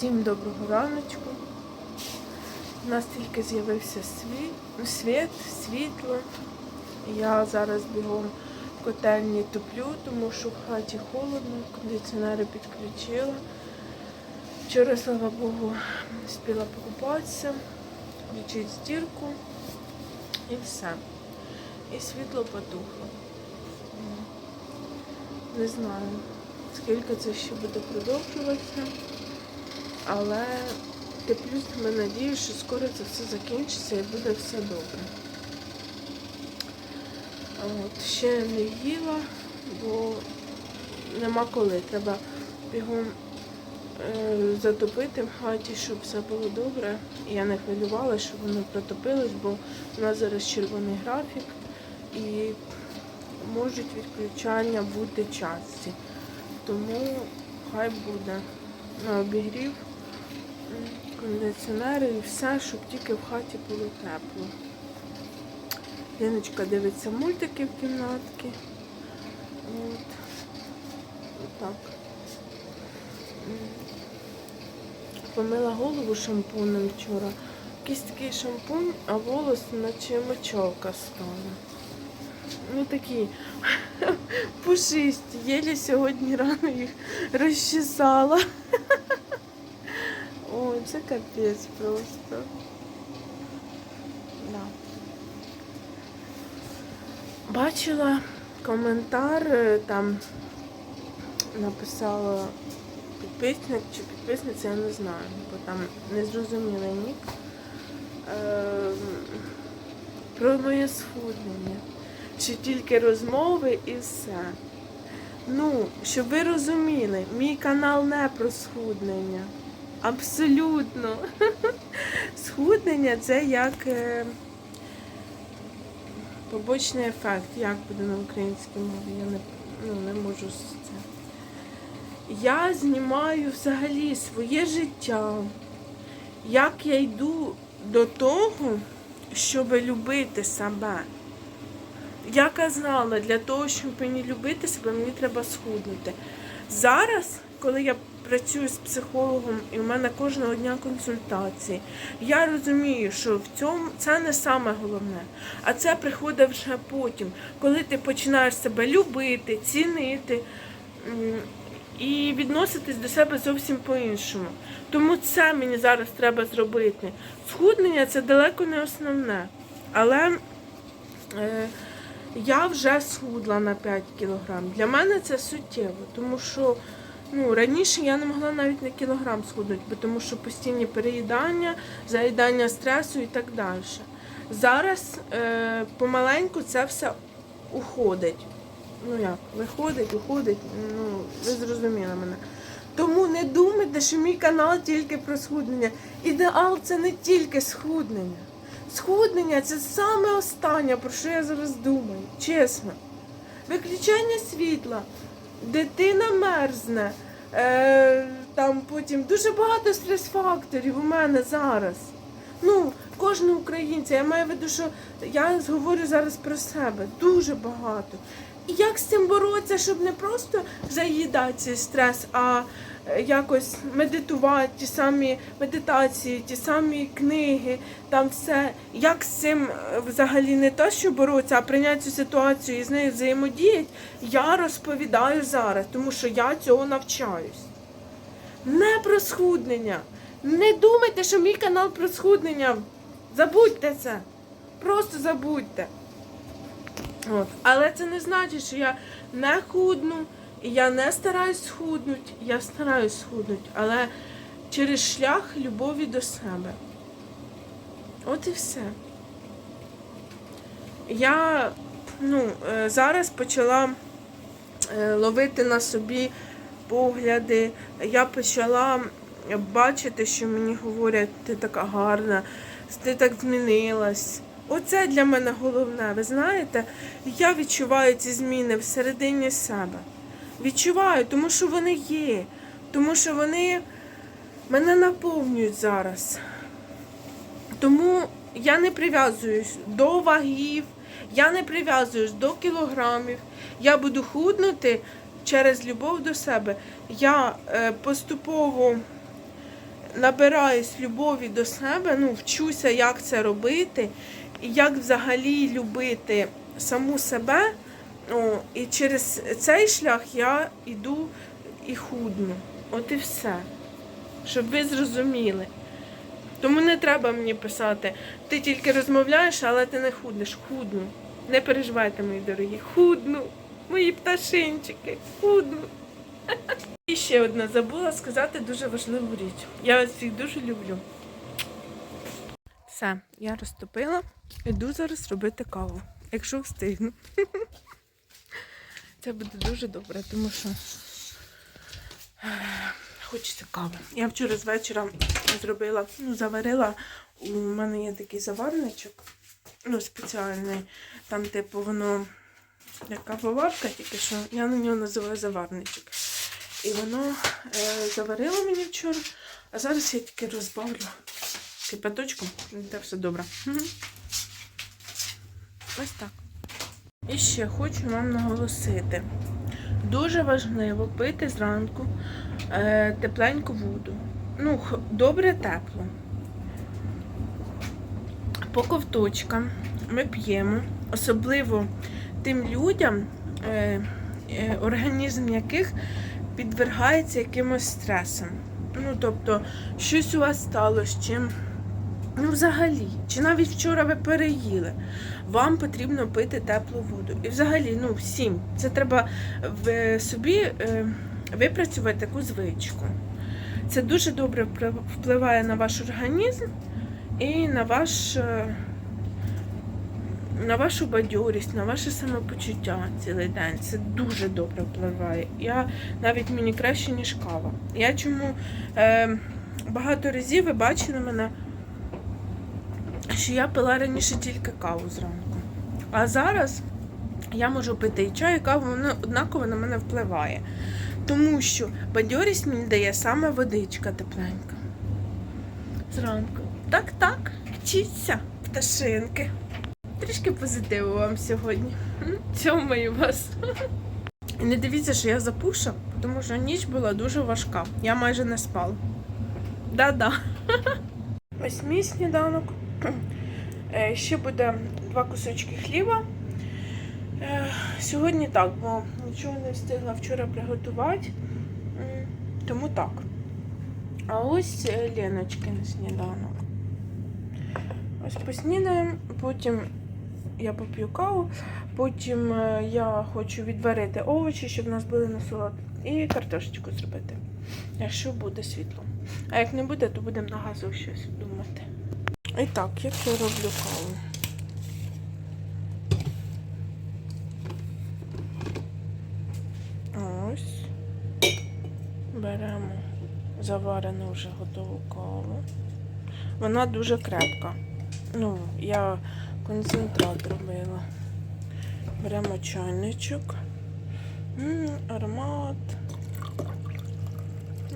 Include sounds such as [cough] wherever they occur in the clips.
Всім доброго раночку. У нас тільки з'явився світ, світ, світло. Я зараз бігом в котельні топлю, тому що в хаті холодно, кондиціонери підключила. Вчора, слава Богу, спіла покупатися, включити стірку і все. І світло потухло. Не знаю, скільки це ще буде продовжуватися. Але теплюсь надію, що скоро це все закінчиться і буде все добре. От, ще не їла, бо нема коли. Треба бігом е, затопити в хаті, щоб все було добре. Я не хвилювалася, щоб воно протопилось, бо у нас зараз червоний графік і можуть відключання бути часті. Тому хай буде на обігрів, кондиціонери і все, щоб тільки в хаті було тепло. Яночка дивиться мультики в кімнатки. От. Отак. Помила голову шампунем вчора. Якийсь такий шампунь, а волос наче мочалка стала. Ну такі [laughs] пушисті. Єлі сьогодні рано їх розчесала. [laughs] Ой, це капець просто. Да. Бачила коментар, е, там написала підписник чи підписниця, я не знаю, бо там незрозумілий нік. Ем, Про моє схуднення. Що тільки розмови і все. Ну, щоб ви розуміли, мій канал не про схуднення. Абсолютно. [laughs] Схуднення це як е, побочний ефект. Як буде на українській мові? Я не, ну, не можу це. Я знімаю взагалі своє життя. Як я йду до того, щоб любити себе. Я казала, для того, щоб мені любити себе, мені треба схуднути. Зараз, коли я працюю з психологом і в мене кожного дня консультації, я розумію, що в цьому це не саме головне, а це приходить вже потім, коли ти починаєш себе любити, цінити і відноситись до себе зовсім по-іншому. Тому це мені зараз треба зробити. Схуднення це далеко не основне. Але е, я вже схудла на 5 кілограм. Для мене це суттєво, тому що ну, раніше я не могла навіть на кілограм схуднути, бо тому що постійні переїдання, заїдання стресу і так далі. Зараз е, помаленьку це все уходить. Ну як, виходить, уходить, ну, ви зрозуміли мене. Тому не думайте, що мій канал тільки про схуднення. Ідеал це не тільки схуднення. Схуднення це саме останнє, про що я зараз думаю, чесно. Виключання світла, дитина мерзне, е, там потім дуже багато стрес-факторів у мене зараз. Ну, кожного українця, я маю в виду, що я говорю зараз про себе, дуже багато. І як з цим боротися, щоб не просто заїдати цей стрес, а е, якось медитувати, ті самі медитації, ті самі книги, там все. Як з цим е, взагалі не те, що боротися, а прийняти цю ситуацію і з нею взаємодіяти, я розповідаю зараз, тому що я цього навчаюсь. Не про схуднення. Не думайте, що мій канал про схуднення. Забудьте це. Просто забудьте. От. Але це не значить, що я не худну, і я не стараюсь схуднути. Я стараюсь схуднути, але через шлях любові до себе. От і все. Я ну, е, зараз почала е, ловити на собі погляди. Я почала бачити, що мені говорять, ти така гарна, ти так змінилась. Оце для мене головне. Ви знаєте, я відчуваю ці зміни всередині себе. Відчуваю, тому що вони є, тому що вони мене наповнюють зараз. Тому я не прив'язуюсь до вагів, я не прив'язуюсь до кілограмів. Я буду худнути через любов до себе. Я е, поступово набираюсь любові до себе, ну, вчуся, як це робити, і як взагалі любити саму себе. О, і через цей шлях я йду і худну. От і все. Щоб ви зрозуміли. Тому не треба мені писати, ти тільки розмовляєш, але ти не худнеш. Худну. Не переживайте, мої дорогі. Худну. Мої пташинчики. Худну. І ще одна забула сказати дуже важливу річ. Я вас всіх дуже люблю. Все, я розтопила. Іду зараз робити каву, якщо встигну. [laughs] Це буде дуже добре, тому що е, хочеться кави. Я вчора з вечора зробила, ну, заварила. У мене є такий заварничок, ну, спеціальний. Там, типу, воно як кавоварка, тільки що я на нього називаю заварничок. І воно е, заварило мені вчора, а зараз я тільки розбавлю кипяточком, і буде все добре. Мгм. Ось так. І ще хочу вам наголосити. Дуже важливо пити зранку е, тепленьку воду. Ну, добре тепло. По ковточкам ми п'ємо, особливо тим людям, е, е, організм яких підвергається якимось стресам. Ну, тобто, щось у вас сталося, чим. Ну, взагалі, чи навіть вчора ви переїли, вам потрібно пити теплу воду. І взагалі, ну, всім. Це треба в собі е, випрацювати таку звичку. Це дуже добре впливає на ваш організм і на ваш. На вашу бадьорість, на ваше самопочуття цілий день. Це дуже добре впливає. Я навіть мені краще, ніж кава. Я чому е, багато разів ви бачили мене, що я пила раніше тільки каву зранку. А зараз я можу пити і чай, і каву, воно однаково на мене впливає. Тому що бадьорість мені дає саме водичка тепленька. Зранку. Так, так, вчіться, пташинки. Трішки позитиву вам сьогодні. Цьомаю вас. Не дивіться, що я запуша, тому що ніч була дуже важка. Я майже не спала. Да-да. Ось мій сніданок. Е, Ще буде два кусочки хліба. Е, Сьогодні так, бо нічого не встигла вчора приготувати. Тому так. А ось е, Леночки на сніданок. Ось поснідаємо, потім я поп'ю каву, потім е, я хочу відварити овочі, щоб у нас були на салат, і картошечку зробити, якщо буде світло. А як не буде, то будемо на газу щось думати. І так, як я роблю каву. Ось. Беремо заварену вже готову каву. Вона дуже крепка. Ну, я концентрат робила. Беремо чайничок. М, аромат.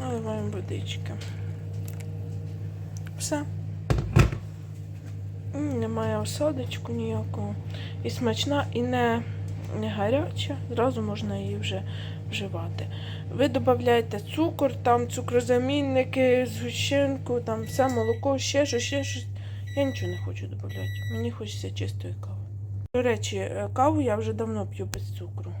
Наливаємо водички. Все. М, Немає осадочку ніякого. І смачна, і не, не гаряча. Зразу можна її вже вживати. Ви додаєте цукор, там цукрозамінники, згущенку, там все молоко, ще щось, ще щось. Я нічого не хочу додати. Мені хочеться чистої кави. До речі, е, каву я вже давно п'ю без цукру.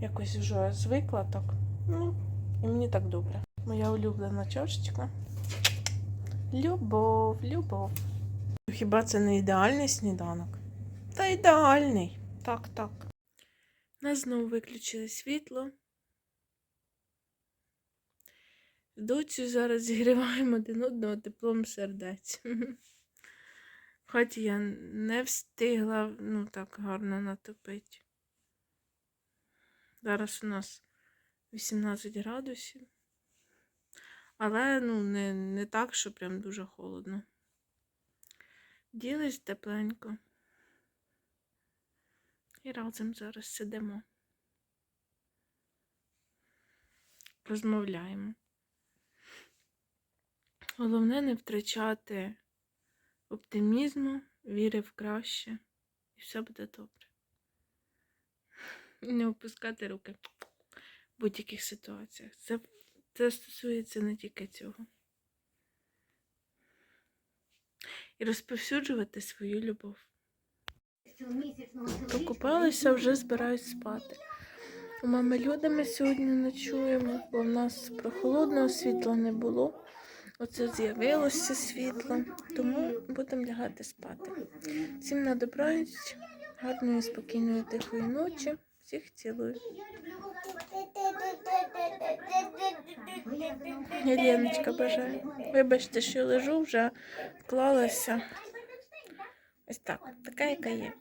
Якось вже звикла так. Ну, і мені так добре. Моя улюблена чашечка. Любов, любов. Хіба це не ідеальний сніданок? Та ідеальний. Так, так. Нас знову виключили світло. З доцю зараз зігріваємо один одного теплом сердець. [laughs] Хаті я не встигла ну так гарно натопити. Зараз у нас 18 градусів. Але ну, не, не так, що прям дуже холодно. Ділись тепленько. І разом зараз сидимо. Розмовляємо. Головне не втрачати оптимізму, віри в краще, і все буде добре. І не опускати руки в будь-яких ситуаціях. Це, це стосується не тільки цього. і розповсюджувати свою любов. Покупалися, вже збираюсь спати. У мами люди ми сьогодні ночуємо, бо в нас прохолодного світла не було. Оце з'явилося світло, тому будемо лягати спати. Всім на добраніч, гарної, спокійної, тихої ночі. Всіх цілую. Єленочка бажаю. Вибачте, що лежу, вже вклалася. Ось так, така, яка є.